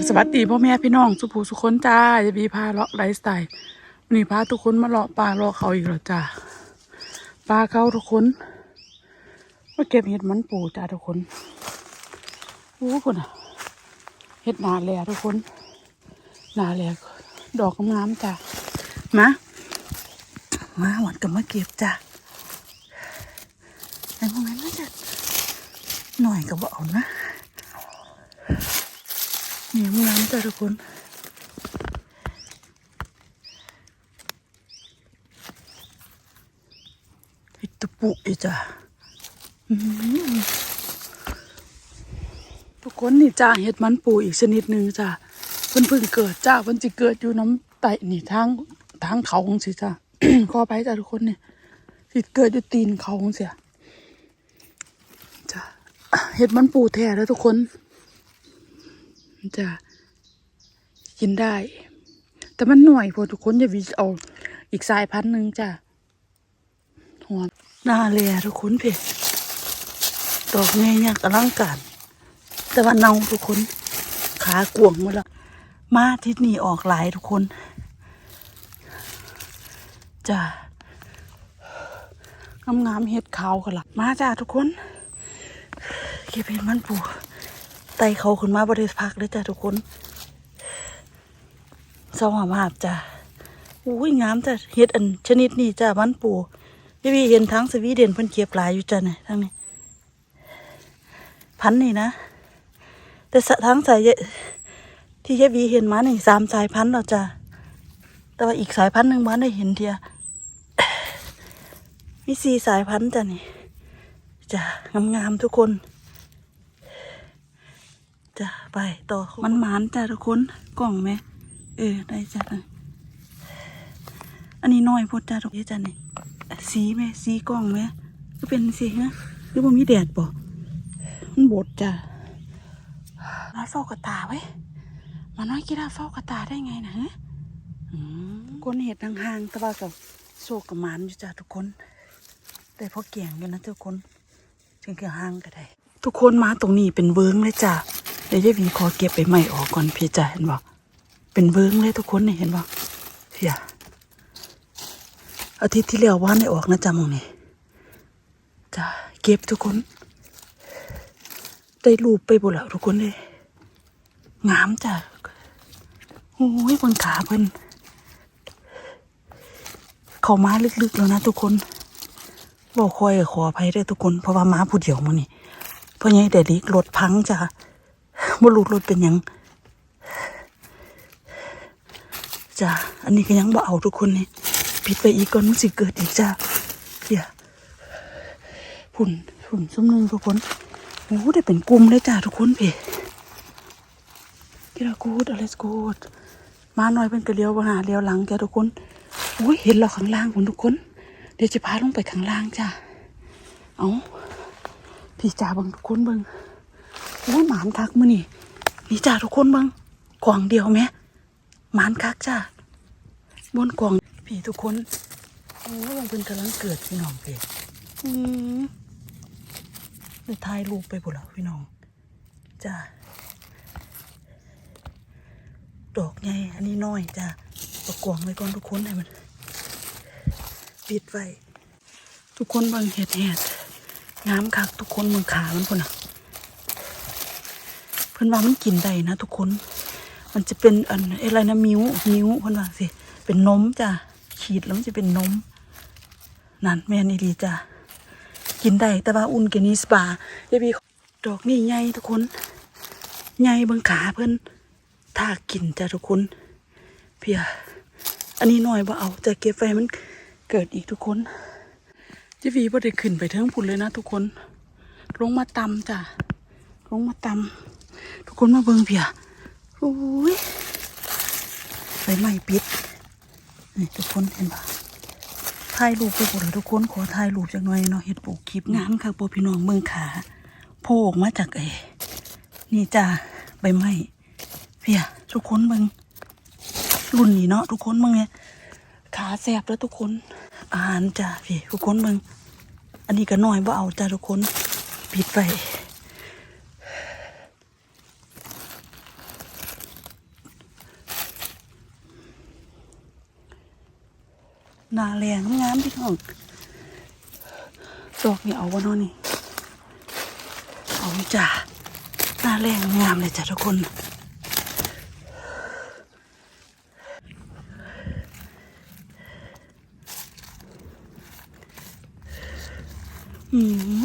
กับสวัสดีพ่อแม่พี่น้องสุภูสุคนจ้าจะมีพาเลาะไลฟ์สไตล์วันนี้พาทุกคนมาเลาะปลาเลาะเขาอีกแล้วจ้าปลาเขาทุกคนมาเก็บเห็ดมันปูจ้าทุกคนโอ้คุณอะเห็ดหนาแหล่ทุกคนหนาแหล่ดอกงามจ้ามามาหวานกับมาเก็บจ้าไอ้พวกนั้นน่าจะหน่อยก็บเอานะ เหนียวน้ำจ้ะทุกคนเห็ดตะปุอีจ้ะอื้อหือทุกคนนี่จ้าเห็ดมันปูอีกชนิดหนึ่งจ้ะเพิ่นเพิ่งเกิดจ้าเพิ่นจะเกิดอยู่น้ำไตนี่ทางทางเขาของสิจ้ะขอไปจ้ะทุกคนเนี่ยสิเกิดอยู่ตีนเขาของเสียจ้ะเห็ดมันปูแท้แล้วทุกคน จะกินได้ แต่มันหน่อยพอทุกคนอย่าวิเอาอีกสายพันธุ์หนึ่งจ้ะหัวหน้าเลยทุกคนเพจดอกเงี้ยยังอลังการแต่ว่าเนาทุกคน ขากวงหมดแล้วมาทิศนี้ออกหลายทุกคนจ้ะงามๆเห็ดขาวกันละมาจ้าทุกคนเก็บเห็ดมันปู ไตเขาขึ้นมาบริพักเลยจ้ะทุกคนสวามาบจ้ะอุ้ยงามจ้ะเฮ็ดอันชนิดนี้จ้ะมันปูพี่พี่เห็นทั้งสวีเดนเพิ่นเก็บหลายอยู่จ้ะเนี่ยทั้งนี้ พันนี่นะ แต่สะทั้งสายที่ยายวีเห็นมานี่สามสายพันธ์เราจ้ะแต่ว่าอีกสายพันธ์หนึ่งมาได้เห็นเทียมีสี่สายพันธ์จ้ะนี่จ้ะงามๆทุกคน จ้ะไปต่อมันหมานจ้ะทุกคนกล่องไหมเออได้จ้ะอันนี้น้อยพดจ้ะทุกคนจ้ะนี่สีไหมสีกล่องไหมก็เป็นสีนะหรือว่ามีแดดบ่มันบดจ้ะร้านเฝ้ากระตาไว้มาน้อยกีฬาเฝ้ากระตาได้ไงนะฮะอืมคนเห็ดห่างๆแต่ว่ากับโซกกับหมานอยู่จ้ะทุกคน แต่พอเกี่ยงอยู่นะทุกคนถึงเกี่ยงห่างก็ได้ทุกคนมาตรงนี้เป็นเวิ้งเลยจ้ะ เดี๋ยวยายวีขอเก็บไปใหม่ออกก่อนพี่จ้ะเห็นบ่เป็นเวิ้งเลยทุกคนนี่เห็นบ่เฮียอาทิตย์ที่แล้วว่านได้ออกนะจ๊ะมองนี่จ้ะเก็บทุกคน ได้รูปไปบ่แล้วทุกคนเลยงามจ้ะโอ้ยบนขาเพิ่นเขามาลึกๆแล้วนะทุกคนบอกคอยขออภัยด้วยทุกคน เพราะว่ามาผู้เดียวมื้อนี่เพราะไงแต่ลิกรถพังจ้ะ บ่รู้รถเป็นหยังจ้ะอันนี้ก็ยังบ่เอาทุกคนนี่ปิดไปอีกก่อนมันสิเกิดอีกจ้ะเดี๋ยวฝุ่นฝุ่นซุ้มหนึงทุกคนโอ้ได้เป็นกลุ่มเลยจ้ะทุกคนเพ่กิรากูดอะไรกูดมาหน่อยเป็นกระเลียวมาหาเลียวหลังจ้ะทุกคนโอ้ยเห็นเราข้างล่างคุณทุกคน เดี๋ยวจะพาลงไปข้างล่างจ้ะเอาพี่จ่าบังทุกคนเบัง โอ้ยหมานคักมือนี่นี่จ้าทุกคนบังกล่องเดียวไหมหมานคักจ้าบนกล่องพี่ทุกคนโอ้ยมันเป็นกำลังเกิดพี่น้องเพี่อืมไปถ่ายรูปไปบุแล้วพี่น้องจ้าดอกใหญ่อันนี้น้อยจ้าประกวงไว้ก่อนทุกคนให้มันปิดไว้ทุกคนบังเห็ดเห็ดงามคักทุกคนมืองขามันพุ่นอะ พิ่นว่ามันกินได้นะทุกคน มันจะเป็นอันอะไรนะมิ้วมิ้วเพิ่นว่าสิ เป็นนมจ้ะขีดแล้วมันจะเป็นนมนั่นแม่นี่ดีจ้ะกินได้แต่ว่าอุ่นแกนี้สปาเยบีดอกนี่ใหญ่ทุกคนใหญ่บังขาเพิ่นถ้ากินจ้ะทุกคน เพียอันนี้หน่อยบ่เอาจะเก็บไว้มันเกิดอีกทุกคนเจวีบ่ได้ขึ้นไปเทิงพุ่นเลยนะทุกคน ลงมาตำจ้ะลงมาตำ ทุกคนมาเบิ่งเพียโอ้ยไฟไหม้ปิดนี่ทุกคนเห็นปะถ่ายรูปไปหมดเลยทุกคนขอถ่ายรูปจักหน่อยเนาะเห็ดปลูกคลิปงามค่ะโปพี่น้องเมืองขาโผล่ออกมาจากเอนี่จ้าใบไม้เพียทุกคนเบิ่งรุ่นนี้เนาะทุกคนเบิ่งเนี่ยขาแสบแล้วทุกคน อาหารจ้าพี่ทุกคนเบิ่งอันนี้ก็น้อยว่าเอาจ้าทุกคน ปิดไฟ นาแรงงามพี่น้องดอกนี่เอาวะเนาะนี่ เอาจ้ะหน้าแรงงามเลยจ้ะทุกคน อื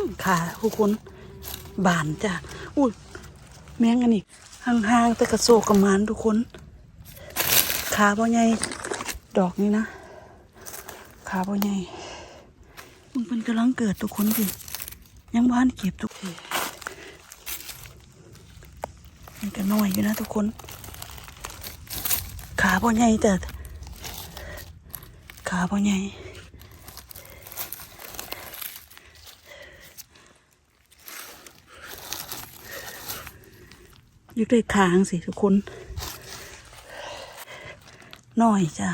มค่ะทุกคน บานจ้ะ อุ้ยแมงอันนี้ห่างๆแต่กระโซกกระมานทุกคน ขาบ่ใหญ่ดอกนี้นะ ขาบ่ใหญ่มันเป็นกำลังเกิดทุกคนสิยังบ้านเก็บทุกทีมันก็น้อยอยู่นะทุกคน ขาบ่ใหญ่แต่ขาบ่ใหญ่ยู่ด้วยคางสิทุกคนน้อยจ้ะ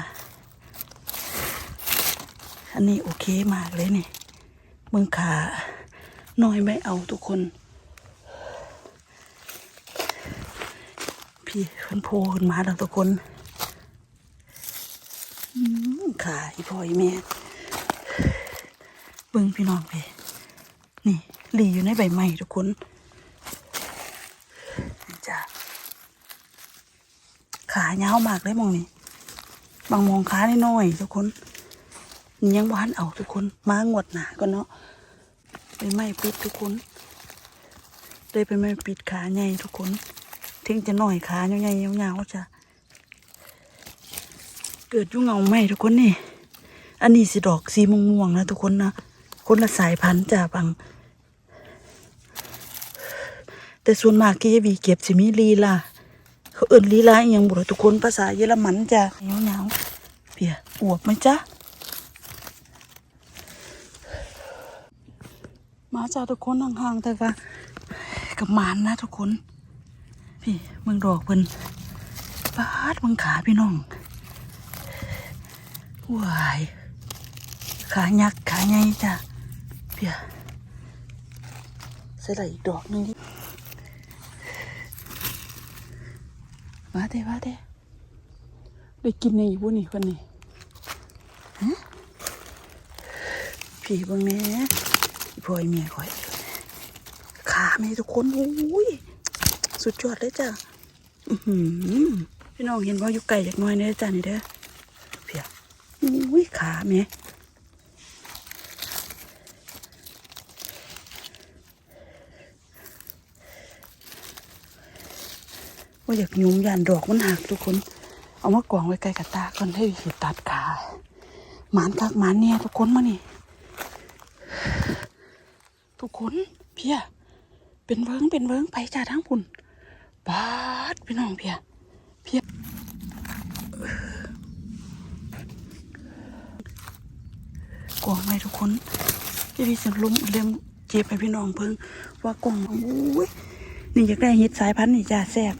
อันนี้โอเคมากเลยนี่มึงขาน้อยไม่เอาทุกคน พี่เพิ่นโพขึ้นมาแล้วทุกคนขาอีพ่ออีแม่เบิ่งพี่น้องไปนี่หลีอยู่ในใบไม้ทุกคนจ้ะขายาวมากเลยมองนี่บางมองขาได้น้อยทุกคน ยังบ้านเอาทุกคนมางวดหนาก็เนาะไปไม่ปิดทุกคนเลยไปไม่ปิดขาใหญ่ทุกคนถึงจะหน่อยขาใหญ่ๆยาวๆจะเกิดยุ่งเงาไหมทุกคนนี่ อันนี้สิดอกสีม่วงๆนะทุกคนนะคนละสายพันธุ์จ้ะบางแต่ส่วนมากที่จะบีเก็บสิมีลีลาเขาเอิ่นลีลาอหยังบุรทุกคนภาษาเยอรมันจ้ะเหนียวเหนียวๆเปียอวบไหมจ๊ะ มาจ้าทุกคนห่างๆแต่ว่ากับมานนะทุกคน พี่เมืองดอกเพิ่นปาดเมืองขาพี่น้องวายขายักขาใหญ่จ้ะเปียใส่ไหลอีกดอกนึงดิมาเด้มาเด้ได้กินในอยู่บุนี่คนนี้ฮะผีเบางแหน่อี พ่อยเมียข่อย ขาแม่ทุกคนอุ้ยสุดยอดเลยจ้ะพี่น้องเห็นว่าอยู่ไก่จากน้อยเนี่ยจ้ะนี่เด้อเพียอุ้ยขาแม่ว่าอยากยุ่มยานดอกมันหักทุกคน เอามากองไว้ใกล้กับตาก่อนให้สิตัดขาหมานคักหมานเนี่ยทุกคนมานี่ นเพียเป็นเวิงเป็นเวิงไปจ้าทั้งปุ่นบาดพี่น้องเพียเพียกองไว้ทุกคนจะมีเสียงลุ้มเลียมเจ็บให้พี่น้องเพิ่งว่ากล่องอุ้ยนี่อยากได้เฮ็ดสายพันธุ์นี่จ้าแซ่บ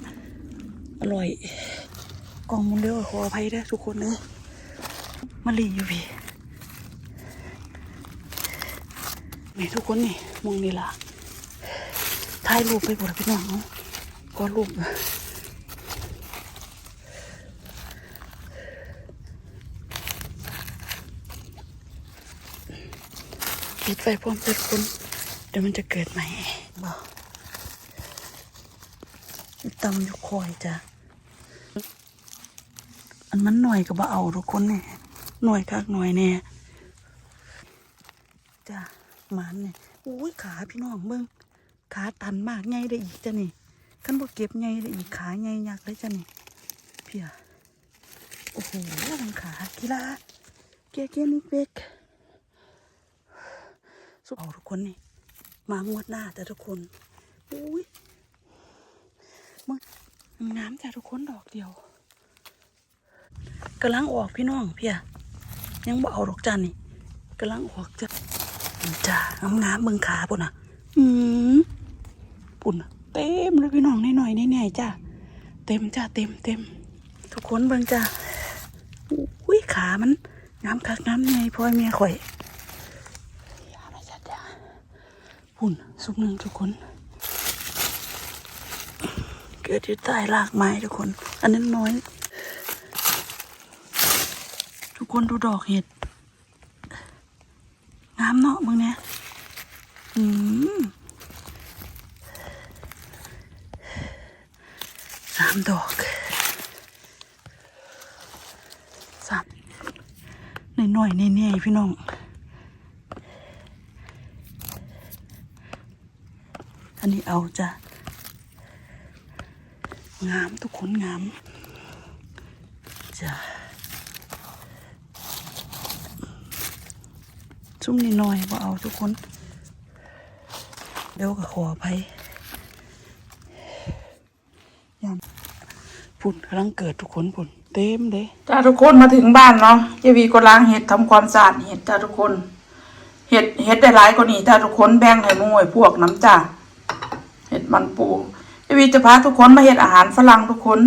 อร่อยกล่องมันเร็วขออภัยด้วยทุกคนเลยมาลีอยู่พี่นี่ทุกคนนี่ มองนี่ล่ะถ่ายรูปไปบดพี่น้องก็รูปปิดไฟพร้อมทุกคนเดี๋ยวมันจะเกิดใหม่บอกตำอยู่คอยจ้ะอันมันหน่อยก็บ่เอาทุกคนเนี่ยหน่อยคักหน่อยแน่จ้า หมันเนี่ยอุ้ยขาพี่น้องเบิ่งขาตันมากไงได้อีกจ้ะนี่ขันบ่เก็บไงได้อีกขาไงยักเลยจ้ะนี่เพียโอ้โหมันขากีฬาเกียเกียนิกเบกสุดเอาทุกคนนี่มางวดหน้าแต่ทุกคนอุ้ยมึงงามจ้ะทุกคนดอกเดียวกำลังออกพี่น้องเพียยังบ่เอาดอกจ้ะนี่กำลังออกจ้ะ จ้างามๆเบิ่งขาปุ่นอะ อืมปุ่นเต็มเลยพี่น้องหน่อยๆแน่ๆจ้าเต็มจ้าเต็มเต็มทุกคนเบิ่งจ้าอุ้ยขามันงามคักงามไงพ่อแม่ข่อยยาไม่จัดจ้าปุ่นสุกหนึ่งทุกคน เกิดอยู่ใต้รากไม้ทุกคน อันนั้นน้อย ทุกคนดูดอกเห็ด อืมสามดอกสามหน่อยๆแน่ๆพี่น้อง อันนี้เอาจ้ะงามทุกคนงามจ้ะซุ่มนิดหน่อยบ่เอาทุกคน เดี๋ยวก็ขออภัยยามพุ่นกำลังเกิดทุกคนพุ่นเต็มเลยจ้าทุกคนมาถึงบ้านเนาะเจวีก็ล้างเห็ดทำความสะอาดเห็ดจ้าทุกคน เห็ดเห็ดได้หลายกว่านี้จ้าทุกคนแบ่งให้มู่อ้พวกน้ำจ้า ห็ดมันปูเจวีจะพาทุกคนมาเห็ดอาหารฝรั่งทุกคน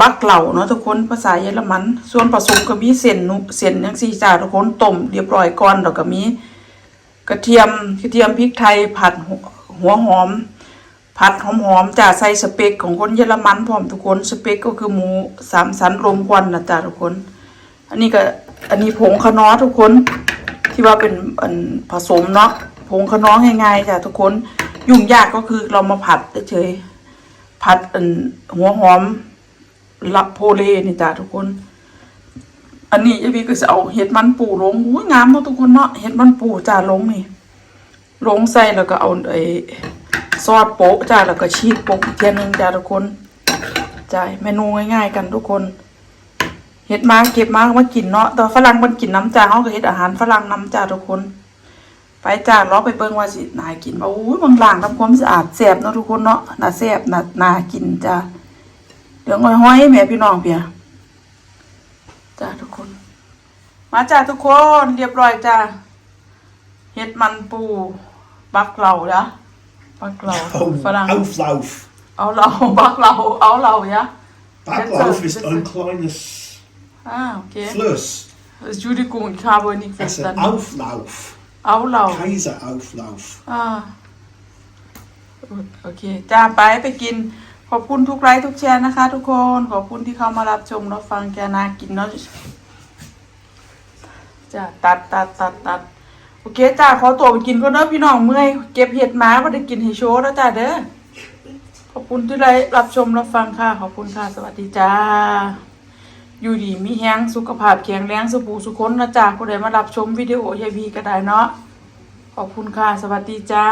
บักเหล่าเนาะทุกคนภาษาเยอรมัน ส่วนผสมก็มีเส้นนุเส้นยังสี่จ้าทุกคนต้มเรียบร้อยก่อนแล้วก็มีกระเทียมกระเทียมพริกไทยผัดหัวหอม ผัดหอมๆจ้าใส่สเปกของคนเยอรมันพร้อมทุกคนสเปกก็คือหมูสามสันรมควันนะจ้าทุกคน อันนี้ก็อันนี้ผงขนอทุกคนที่ว่าเป็นอันผสมเนาะผงขนอง่ายๆจ้ะทุกคน ยุ่งยากก็คือเรามาผัดเฉยๆผัดหัวหอมลับโพเลนี่จ้ะทุกคน อันนี้ยายพี่ก็จะเอาเห็ดมันปูลงอุ้ยงามเนาะทุกคนเนาะเห็ดมันปูจ้าลงนี่ลงใส่แล้วก็เอาไอ้ซอสโป๊ะจ้าแล้วก็ชีสโป๊ะอีกเทียหนึงจ้าทุกคนจ้าเมนูง่ายๆกันทุกคนเฮ็ดมาเก็บมามากินเนาะแต่ฝรั่งมันกินน้ำจ้าเขาก็เฮ็ดอาหารฝรั่งน้ำจ้าทุกคน ไปจ้าล้อไปเบิ่งว่าสินายกินว่าอุ้ยบางหลังทำความสะอาดแซ่บเนาะทุกคนเนาะน่าแซ่บน่าน่ากินจ้าเดี๋ยวห้อยๆแม่พี่น้องเพียจ้าทุกคน มาจ้าทุกคนเรียบร้อยจ้าเฮ็ดมันปูบักเหล่าจ้ะบักเหล่า Oh, ฝรั่ง auflauf. เอาเราบักเหล่าเอาเรา ja Backlauf Jetzt, ist äh, ein kleines อ่าโอเค Fluss. Entschuldigung, ich habe nicht Das ist ein verstanden. Auflauf. เอาเรา Kaiserauflauf. อ่าโอเคจ้าไปไปกิน ขอบคุณทุกไลค์ทุกแชร์นะคะ ทุกคน ขอบคุณที่เข้ามารับชมรับฟังแกนากินเนาะจ้าตัดตัดตัดตัดโอเคจ้าขอตัวไปกินก่อนเด้อพี่น้องเมื่อยเก็บเห็ดมาว่าได้กินให้โชว์แล้วจ้าเด้อขอบคุณที่ได้รับชมรับฟังค่ะ ขอบคุณค่ะ สวัสดีจ้า อยู่ดีมีแห้งสุขภาพแข็งแรงสุขูสุขคนนะจ๊ะผู้ใดมารับชมวิดีโอยายพีก็ได้เนาะขอบคุณค่ะ สวัสดีจ้า